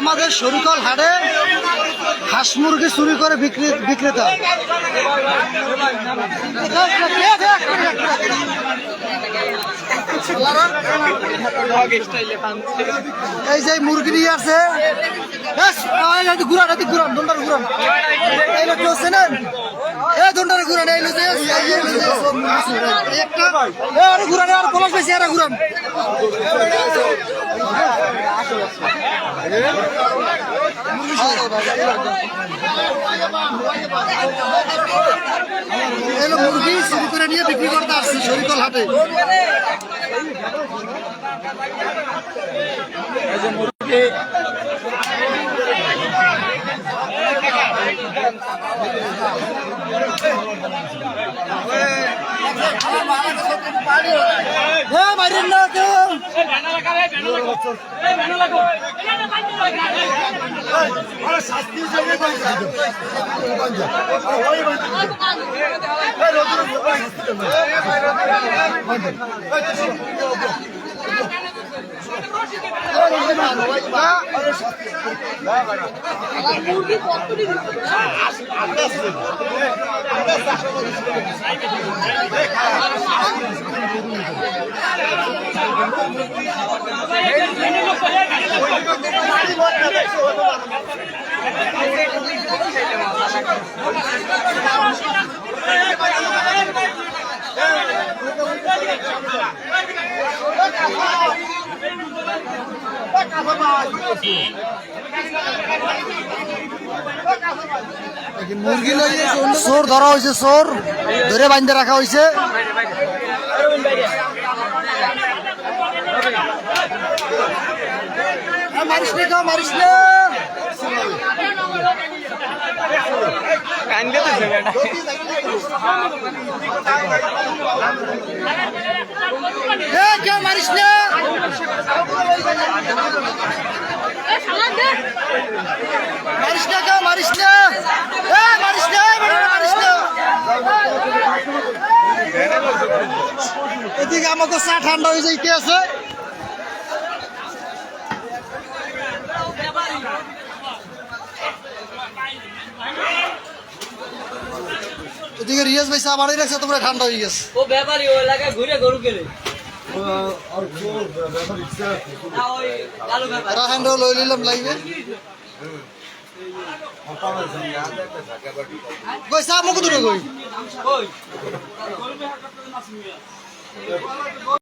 আমাদের শরিকল হাটে হাঁস মুরগি চুরি করে বিক্রি, বিক্রেতা। এই যে মুরগি নিয়ে আছে ঘুরান এদিক ঘুরান দন্ডার ঘুরান। এই লোক কেউ চেনেন এই দন্ডারে ঘুরান, এই লোক আরে ঘুরান, আর পলাশ বেশি, আর ঘুরান। মুরগি চুরি করে নিয়ে বিক্রি করতে আসছি শরিকল হাটে হ্যাঁ বাইরের না কেউ মুরগি চোর ধরা হয়েছে চোর ধরে বাইন্ধে রাখা হয়েছে মারিস নে মারিস নে। এ, কেউ মারিস না। মারিস না কেউ মারিস না। এ, মারিস না মারিস না। এদিকে আমাকে চা ঠান্ডা হয়ে যাইতে আছে এদিকে রিয়াজ ভাই চা বাড়াই রাখছে তোমরা ঠান্ডা হয়ে গেছে। ও ব্যাপারই ও এলাকায় ঘুরে গরু গেলে কালো লই নিলাম লাইভে কই চা মুখ দুটো কই? ওই